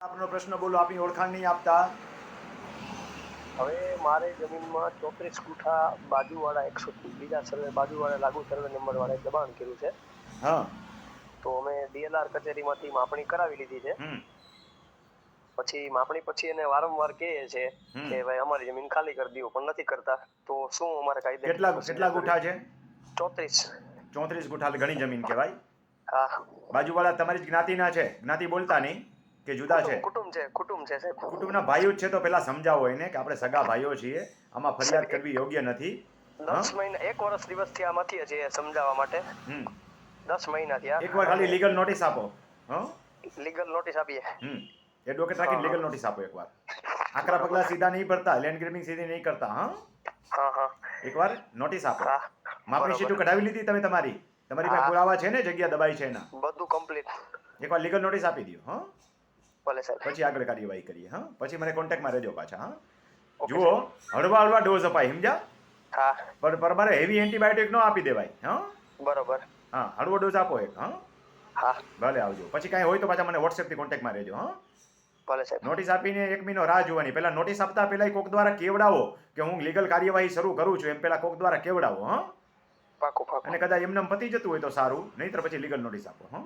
આપનો પ્રશ્ન બોલો આપની ઓળખાણ નહીં આપતા. હવે મારે જમીનમાં ચોત્રીસ ગુઠા બાજુવાળા એકસો બીજા સર્વે બાજુવાળા લાગુ સર્વે નંબરવાળાએ દબાણ કર્યું છે. હા. તો અમે ડીએલઆર કચેરીમાંથી માપણી કરાવી લીધી છે. પછી માપણી પછી એને વારંવાર કહે છે કે ભાઈ અમારી જમીન ખાલી કરી દો પણ નથી કરતા. તો શું અમારે કાયદે કેટલા કેટલા ગુઠા છે? ચોત્રીસ. ચોત્રીસ ગુઠા ઘણી જમીન કહેવાય. હા. બાજુવાળા તમારી જ જ્ઞાતિના છે. જ્ઞાતિ બોલતા નહીં. કે જુદા છે. કુટુંબ છે કુટુંબ છે સાહેબ. કુટુંબના ભાઈઓ છે તો પેલા સમજાવો એને કે આપણે સગા ભાઈઓ છીએ આમાં ફરિયાદ કરવી યોગ્ય નથી. દસ મહિના એક વર્ષ દિવસથી આમાંથી છે સમજાવવા માટે. દસ મહિના થયા. એકવાર ખાલી લીગલ નોટિસ આપો. હા? લીગલ નોટિસ આપીએ. એડવોકેટ રાખીને લીગલ નોટિસ આપો એકવાર આકરા પગલા સીધા નહીં ભરતા લેન્ડ ગ્રેબિંગ સીધી નહીં કરતા હા? એકવાર નોટિસ આપો. માપણી સીટું કઢાવી લીધી તમે તમારી. તમારી પાસે પુરાવા છે ને જગ્યા દબાઈ છે એના. બધું કમ્પ્લીટ એકવાર લીગલ નોટિસ આપી દો હા? ભલે સાહેબ પછી આગળ કાર્યવાહી કરીએ હા? પછી મને કોન્ટેક્ટમાં રહેજો પાછા હા? જુઓ હળવા હળવા ડોઝ અપાય સમજ્યા? હા. પણ પર મારે હેવી એન્ટીબાયોટિક ન આપી દેવાય હા? બરોબર. હા હળવો ડોઝ આપો એક હા? હા. ભલે આવજો. પછી કાંઈ હોય તો પાછા મને વોટ્સએપથી કોન્ટેક્ટમાં રહેજો હા? ભલે સાહેબ નોટિસ આપીને એક મહિનો રાહ જોવાની. પહેલા નોટિસ આપતા પહેલા કોક દ્વારા કેવડાવો કે હું લીગલ કાર્યવાહી શરૂ કરું છું. એમ પહેલા કોક દ્વારા કેવડાવો હા? પાકો પાકો. અને કદાચ એમને એમ પતી જતું હોય તો સારું. નહીંતર પછી લીગલ નોટિસ આપો હા?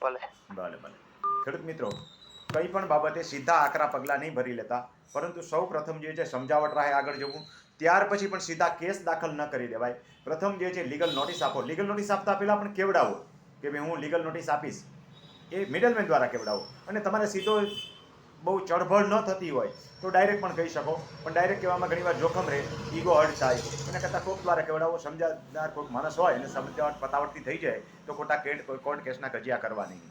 ભલે. ભલે ભલે. ખેડૂત મિત્રો કંઈ પણ બાબતે સીધા આકરા પગલાં નહીં ભરી લેતા. પરંતુ સૌ પ્રથમ જે છે, સમજાવટ રાહે આગળ જવું. ત્યાર પછી પણ સીધા કેસ દાખલ ન કરી દેવાય. પ્રથમ જે છે લીગલ નોટિસ આપો. લીગલ નોટિસ આપતા પહેલાં પણ કેવડાવો કે ભાઈ હું લીગલ નોટિસ આપીશ? એ મિડલમેન દ્વારા કેવડાવો. અને તમારે સીધો બહુ ચળભળ ન થતી હોય તો ડાયરેક્ટ પણ કહી શકો. પણ ડાયરેક્ટ કહેવામાં ઘણીવાર જોખમ રહે ઈગો હર્ટ થાય. એના કરતાં કોક દ્વારા કેવડાવો, સમજાદાર કોઈક માણસ હોય અને સમજાવટ, પતાવટથી થઈ જાય, તો ખોટા કેટ, કોર્ટ કેસના કજિયા કરવા નહીં.